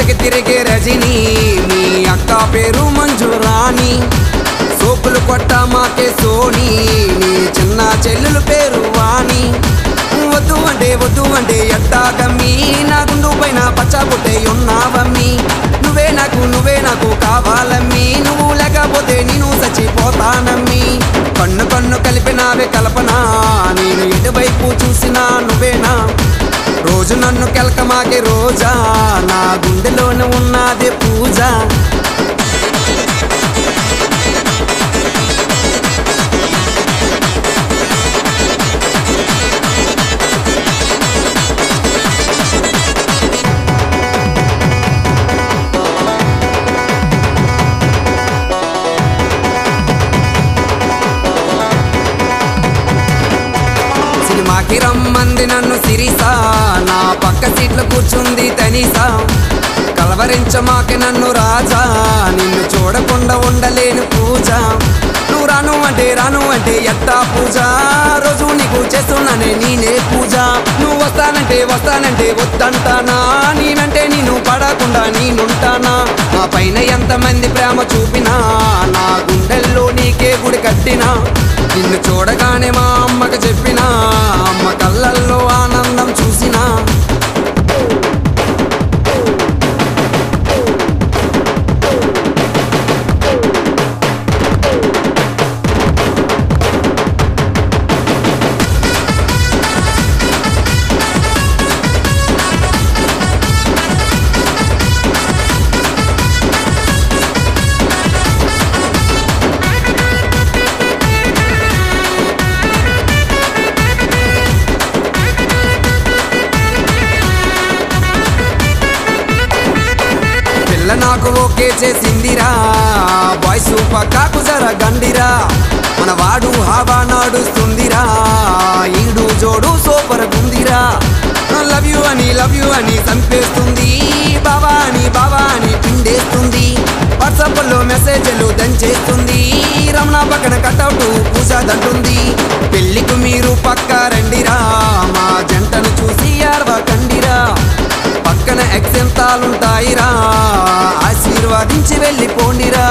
జగతికి తిరిగే రజిని మీ అక్క పేరు మంజురాణి. సోపులు కొట్ట మాకే సోని నీ చిన్న చెల్లెలు పేరు వాణి. వద్దు అంటే వద్దు అంటే ఎట్టాగమ్మి నా గుండు పైన పచ్చబుట్టే ఉన్నావమ్మి నువ్వే నాకు నువ్వే నాకు కావాలమ్మి. నువ్వు లేకపోతే నేను చచ్చిపోతానమ్మి. కన్ను కన్ను కలిపినావే కల్పనా రోజు నన్ను కెలకమాకే రోజా. నా గుండెలోనే ఉన్నది పూజ. మాకి రమ్మంది నన్ను సిరిసా. నా పక్క సీట్లో కూర్చుంది తనిసా. కలవరించమాకి నన్ను రాజా. నిన్ను చూడకుండా ఉండలేను పూజ. నువ్వు రాను అంటే రాను అంటే ఎట్టా పూజ. రోజు నీకు చేస్తున్నానే నేనే పూజ. నువ్వు వస్తానంటే వస్తానంటే వద్దంటానా? నేనంటే నేను పడకుండా నేనుంటానా? నా పైన ఎంతమంది ప్రేమ చూపినా? నా గుండెల్లో నీకే గుడి కట్టినా? నిన్ను చూడగానే మా అమ్మకు చెప్పిన? నాకు ఓకే చేసిందిరా. బాయ్స్ పక్కాకు జర గండిరా. మన వాడు హావా నాడుస్తుందిరా. ఈడు జోడు సూపర్ గుందిరా. లవ్ యూ అని లవ్ యూ అని చంపేస్తుంది. బావా అని బావా అని పిండేస్తుంది. వాట్సాప్లో మెసేజ్లు దంచేస్తుంది. రమణ పక్కన కటౌట్ పూజ దంటుంది. పెళ్ళికి మీరు పక్క రండిరా. தோண்டிரா?